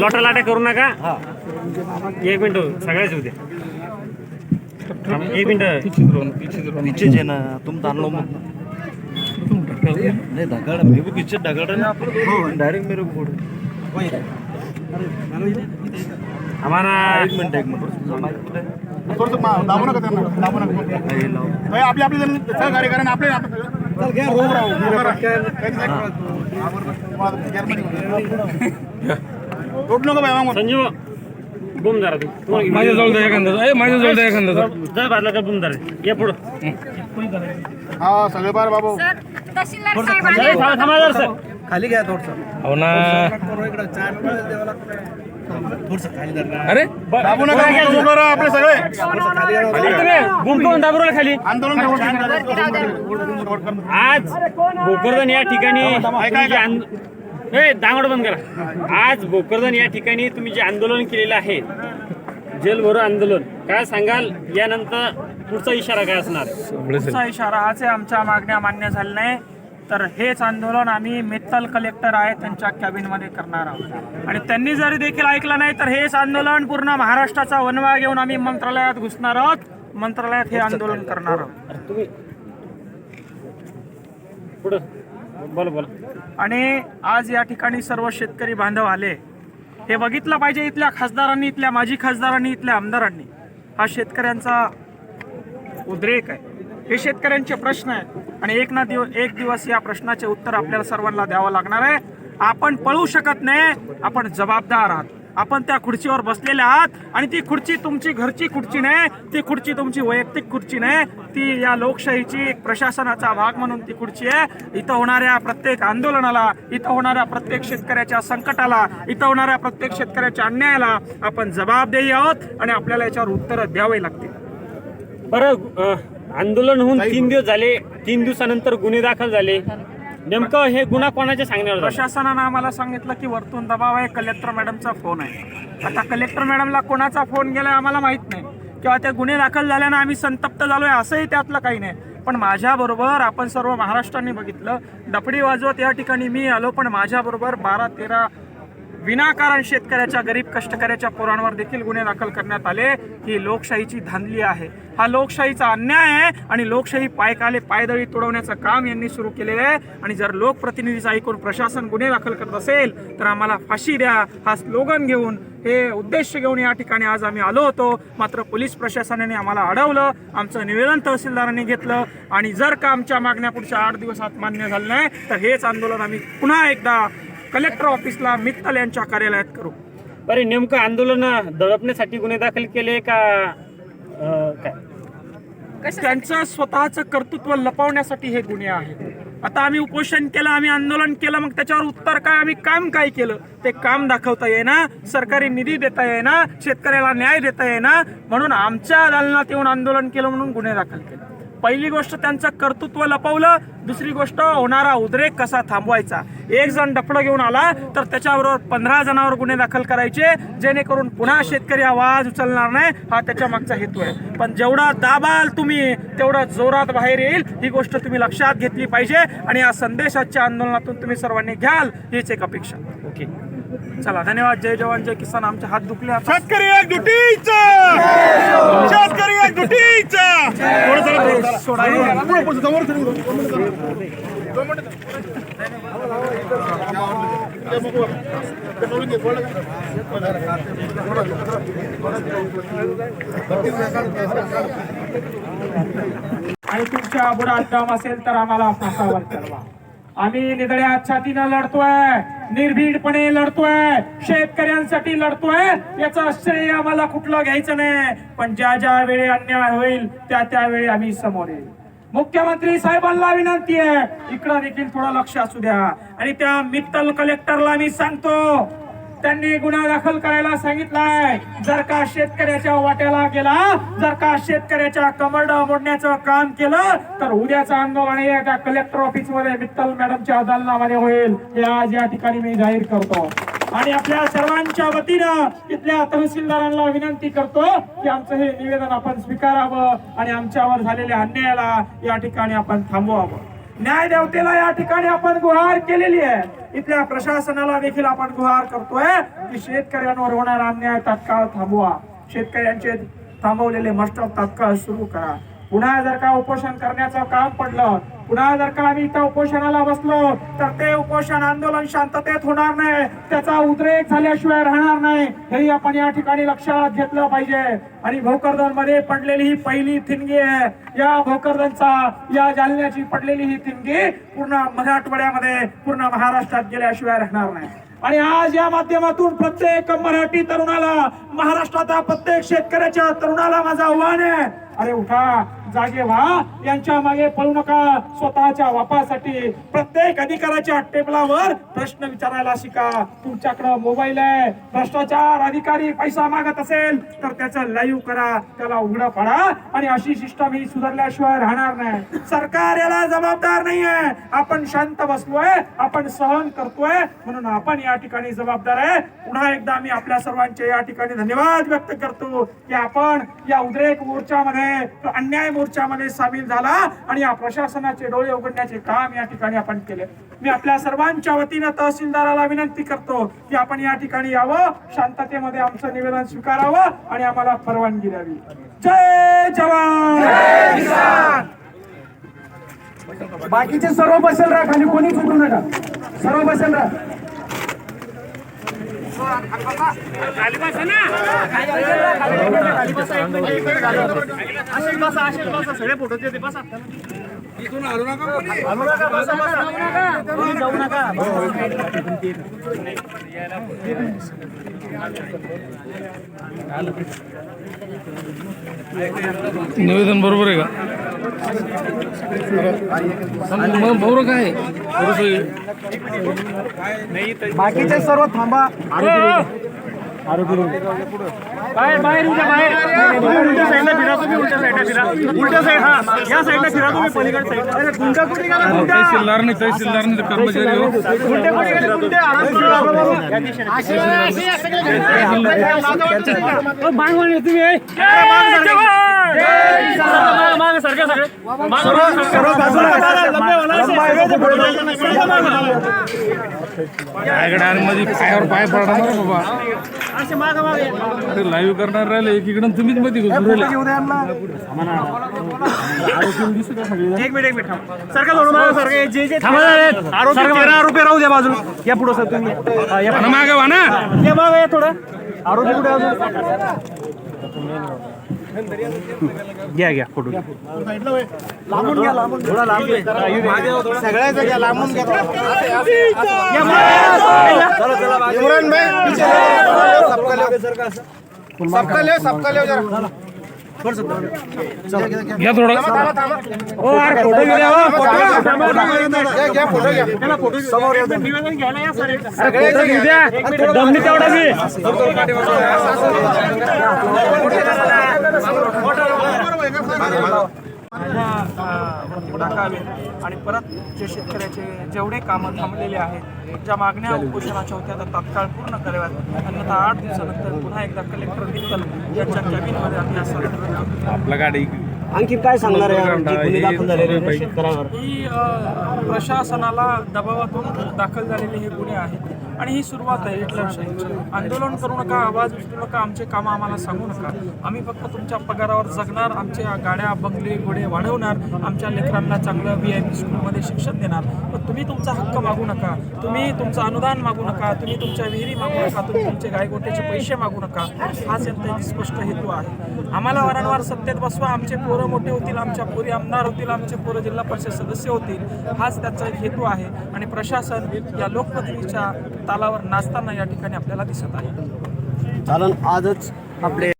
लोटा लाटा करू नका. एक मिनिट सगळ्याच होते एक मिनिट. पिच्छे जे ना तुम ताणलो मग. नाही ढगाळ मी भी पिच्छे ढगाळ ना डायरेक्ट मेरे को आम्हाला एक मिनिट एक मिनिट. थोडंसं मा- दाबू नका त्यांना. दाबू नका. हे लाव. हे आपले आपले जण सहकार्य करा आणि आपले आपले- उभं राहू, उठ नको बाई मग संजीव बुम जरा तू. तुम्हाला- माझ्याजवळ द्या एखादा. ए माझ्याजवळ द्या एखादा. जर बाजला का बुम जरा ये पुढं. हा सगळे बार बाबू. सर तहसीलदार साहेब जरा आले. थांबा थांबा जरा सर. हो ना. अरे दाबू नका उभं आपले सगळे. बुम करून दाबरोला खाली. आंदोलन करू. आज भोकरदन या ठिकाणी तुम्ही जे आंद- ए दांगड बंद करा. आज भोकरदन या ठिकाणी तुम्ही जे आंदोलन केलेलं आहे जेल भरो आंदोलन काय सांगाल? यानंतर पुढचा इशारा काय असणार? पुढचा इशारा हाच आहे आमच्या मागण्या मान्य झाल्या नाही. तर हेच आंदोलन आम्ही मित्तल कलेक्टर आहे त्यांच्या कॅबिनमध्ये करणार आहोत. आणि त्यांनी जरी देखील ऐकलं नाही तर हेच आंदोलन पूर्ण महाराष्ट्राचा वनवा घेऊन आम्ही मंत्रालयात घुसणार आहोत. मंत्रालयात हे आंदोलन करणार आहोत. तुम्ही पुढं. बोला बोला. आणि आज या ठिकाणी सर्व शेतकरी बांधव आले. हे बघितलं पाहिजे इथल्या खासदारांनी इथल्या माजी खासदारांनी इथल्या आमदारांनी. हा शेतकऱ्यांचा उद्रेक आहे. हे शेतकऱ्यांचे प्रश्न आहेत. आणि एक ना दिव एक दिवस या प्रश्नाचे उत्तर आपल्याला सर्वांना द्यावं लागणार आहे. आपण पळू शकत नाही आपण जबाबदार आहात. आपण त्या खुर्चीवर बसलेले आहात आणि ती खुर्ची तुमची घरची खुर्ची नाही ती खुर्ची तुमची वैयक्तिक खुर्ची नाही. ती या लोकशाहीची एक प्रशासनाचा भाग म्हणून ती खुर्ची आहे. इथं होणाऱ्या प्रत्येक आंदोलनाला इथं होणाऱ्या प्रत्येक शेतकऱ्याच्या संकटाला इथं होणाऱ्या प्रत्येक शेतकऱ्याच्या अन्यायाला आपण जबाबदेही आहोत आणि आपल्याला याच्यावर उत्तरं द्यावे लागतील. बरं आंदोलन होऊन तीन दिवस झाले तीन दिवसानंतर गुन्हे दाखल झाले. नेमकं हे गुन्हा कोणाचे सांगण्यावर झाला? प्रशासनानं आम्हाला सांगितलं की वरतून दबाव आहे कलेक्टर मॅडमचा फोन आहे. आता कलेक्टर मॅडमला कोणाचा फोन गेला आम्हाला माहीत नाही. किंवा ते गुन्हे दाखल झाल्यानं आम्ही संतप्त झालोय असंही त्यातलं काही नाही. पण माझ्याबरोबर आपण सर्व महाराष्ट्राने बघितलं डफडी वाजवत या ठिकाणी मी आलो पण माझ्याबरोबर बारा तेरा विनाकारण शेतकऱ्याच्या गरीब कष्टकऱ्याच्या पोरांवर देखील गुन्हे दाखल करण्यात आले. ही लोकशाहीची धांदली आहे. हा लोकशाहीचा अन्याय आहे आणि लोकशाही पायकाले पायदळी तुडवण्याचं काम यांनी सुरू केलेलं आहे. आणि जर लोकप्रतिनिधीचं ऐकून प्रशासन गुन्हे दाखल करत असेल तर आम्हाला फाशी द्या. हा स्लोगन घेऊन हे उद्देश घेऊन या ठिकाणी आज आम्ही आलो होतो. मात्र पोलीस प्रशासनाने आम्हाला अडवलं. आमचं निवेदन तहसीलदारांनी घेतलं. आणि जर का आमच्या मागण्या पुढच्या आठ दिवसात मान्य झालं नाही तर हेच आंदोलन आम्ही पुन्हा एकदा कलेक्टर ऑफिसला मित्तल यांच्या कार्यालयात करू. बरं नेमकं आंदोलन दडपण्यासाठी गुन्हे दाखल केले का अं, काय? त्यांचं स्वतःचं कर्तृत्व लपवण्यासाठी हे गुन्हे आहेत. आता आम्ही उपोषण केलं आम्ही आंदोलन केलं मग त्याच्यावर उत्तर काय? आम्ही काम काय केलं? ते काम दाखवता येईना सरकारी निधी देता येईना शेतकऱ्याला न्याय देता येईना म्हणून आमच्या दालनात येऊन आंदोलन केलं म्हणून गुन्हे दाखल केले. पहिली गोष्ट त्यांचं कर्तृत्व लपवलं दुसरी गोष्ट होणारा उद्रेक कसा थांबवायचा? एक जण डफडं घेऊन आला तर त्याच्याबरोबर पंधरा जणांवर गुन्हे दाखल करायचे जेणेकरून पुन्हा शेतकरी आवाज उचलणार नाही हा त्याच्या मागचा हेतू आहे. पण जेवढा दाबाल तुम्ही तेवढा जोरात बाहेर येईल ही गोष्ट तुम्ही लक्षात घेतली पाहिजे आणि या संदेशाच्या आंदोलनातून तुम्ही सर्वांनी घ्याल हीच एक अपेक्षा. ओके. चला धन्यवाद. जय जवान जय किसान. आमचे हात दुखले शेतकरी एक शेतकरी एक सोडा? आणि तुमच्या बुडात दम असेल तर आम्हाला फासावर आम्ही निधड्या छातीनं लढतोय. निर्भीडपणे लढतोय. शेतकऱ्यांसाठी लढतोय. याचं श्रेय आम्हाला कुठलं घ्यायचं नाही. पण ज्या ज्या वेळी अन्याय होईल त्या त्यावेळी आम्ही समोर येईल. मुख्यमंत्री साहेबांना विनंती आहे. इकडं देखील थोडं लक्ष असू द्या. आणि त्या मित्तल कलेक्टरला मी सांगतो त्यांनी गुन्हा दाखल करायला सांगितलाय. जर का शेतकऱ्याच्या वाट्याला गेला जर का शेतकऱ्याच्या कमरडा मोडण्याचं काम केलं तर उद्याचं आंदोलन हे त्या कलेक्टर ऑफिसमध्ये मित्तल मॅडमच्या दालनामध्ये होईल. हे आज या ठिकाणी मी जाहीर करतो. आणि आपल्या सर्वांच्या वतीनं इथल्या तहसीलदारांना विनंती करतो की आमचं हे निवेदन आपण स्वीकारावं आणि आमच्यावर झालेल्या अन्यायाला या ठिकाणी आपण थांबवावं. न्याय देवतेला या ठिकाणी आपण गुहार केलेली आहे. इथल्या प्रशासनाला देखील आपण गुहार करतोय की शेतकऱ्यांवर होणारा अन्याय तात्काळ थांबवा. शेतकऱ्यांचे थांबवलेले मस्ट तात्काळ सुरू करा. पुन्हा जर का उपोषण करण्याचं काम पडलं पुन्हा जर का आम्ही इथं उपोषणाला बसलो तर ते उपोषण आंदोलन शांततेत होणार नाही. त्याचा उद्रेक झाल्याशिवाय राहणार नाही. हेही आपण या ठिकाणी लक्षात घेतलं पाहिजे. आणि भोकरदनमध्ये पडलेली ही पहिली थिणगी आहे. या भोकरदनचा या जालन्याची पडलेली ही थिणगी पूर्ण मराठवाड्यामध्ये पूर्ण महाराष्ट्रात गेल्याशिवाय राहणार नाही. आणि आज या माध्यमातून प्रत्येक मराठी तरुणाला महाराष्ट्राच्या प्रत्येक शेतकऱ्याच्या तरुणाला माझं आव्हान आहे. अरे उठा जागे व्हा. यांच्या मागे पळू नका. स्वतःच्या वापासाठी प्रत्येक अधिकाराच्या टेबलावर प्रश्न विचारायला शिका. तुमच्याकडे मोबाईल आहे. भ्रष्टाचार अधिकारी पैसा मागत असेल तर त्याचं लाईव्ह करा. त्याला उघडा पडा. आणि अशी सिस्टम ही सुधारल्याशिवाय राहणार नाही. सरकार याला जबाबदार नाहीये. आपण शांत बसलोय. आपण सहन करतोय. म्हणून आपण या ठिकाणी जबाबदार आहे. पुन्हा एकदा मी आपल्या सर्वांचे या ठिकाणी धन्यवाद व्यक्त करतो की आपण या उद्रेक मोर्चामध्ये अन्याय मोर्चामध्ये सामील झाला आणि या प्रशासनाचे डोळे उघडण्याचे काम या ठिकाणी आपण केले. मी आपल्या सर्वांच्या वतीनं तहसीलदाराला विनंती करतो की आपण या ठिकाणी यावं शांततेमध्ये आमचं निवेदन स्वीकारावं आणि आम्हाला परवानगी द्यावी. जय जवान! बाकीचे सर्व बसेल राहा खाली कोणी सुटू नका. सर्व बसेल राहा. बसा असेल बसा सगळे फोटो ते बसा. निवेदन बरोबर आहे का? मग बरोबर काय? बरोबर बाकीचे सर्व थांबा. बाहेर बाहेर उद्या बाहेर उलट्या साईडला फिरा तुम्ही उलट्या साईडला फिरा उलट्या साईड हा या साईडला फिरा तुम्ही पलीकडे साईडला अरे गुंडा कुठे गेला गुंडा तहसीलदार नाही तहसीलदार नाही तर कर्मचारी हो. गुंडे कुठे गेले गुंडे आराम करू लागलो बाबा. बांगवान तुम्ही मध्ये पायावर पाय पडणार ना बाबा अरे लाईव्ह करणार राहिले एकीकडून तुम्हीच मध्ये घुसून राहिले एक मिनिट एक मिनिट तेरा राहू द्या बाजूला या पुढे सर तुम्ही ना मागे वा ना या थोडं आरोपी कुठे अजून घ्या घ्या फ़ोटो घ्या लांबून घ्या लांबून थोडा लांब सगळ्या जाग्या लांबून घ्या इम्रान भाई सबका ले सबका ले जरा घ्या थोडं ओ यार फ़ोटो हो, घ्या घ्या फ़ोटो घ्या फ़ोटो समोर अरे फ़ोटो घेऊ द्या दमनी तेवढा मी आणि परत जे शेतकऱ्याचे जेवढे कामं थांबलेले आहेत ज्या मागण्या उपोषणाच्या होत्या त्या तात्काळ पूर्ण कराव्यात. अन्यथा आठ दिवसानंतर पुन्हा एकदा कलेक्टर मित्तल यांच्या कॅबिनमध्ये आम्ही असं आपला गाडी आणखी काय सांगणार आहे? शेतकऱ्यावर. ही प्रशासनाला दबावातून दाखल झालेले हे गुन्हे आहेत. आणि ही सुरुवात आहे हिटलरशाहीची आंदोलन करू नका आवाज उचलू नका आमचे कामं आम्हाला सांगू नका. आम्ही फक्त तुमच्या पगारावर जगणार आमच्या गाड्या बंगले घोडे वाढवणार आमच्या लेकरांना चांगलं व्ही आय पी स्कूलमध्ये शिक्षण देणार. पण तुम्ही तुमचा हक्क मागू नका. तुम्ही तुमचं अनुदान मागू नका. तुम्ही तुमच्या विहिरी मागू नका. तुम्ही तुमचे गायगोट्याचे पैसे मागू नका. हाच यांचा स्पष्ट हेतू आहे. आम्हाला वारंवार सत्तेत बसवा. आमचे पोरं मोठे होतील आमच्या पोरी आमदार होतील आमचे पोरं जिल्हा परिषद सदस्य होतील. हाच त्याचा एक हेतू आहे. आणि प्रशासन या लोकप्रतिनिधीच्या तालावर नाचताना या ठिकाणी आपल्याला दिसत आहे. चालन आजच आपले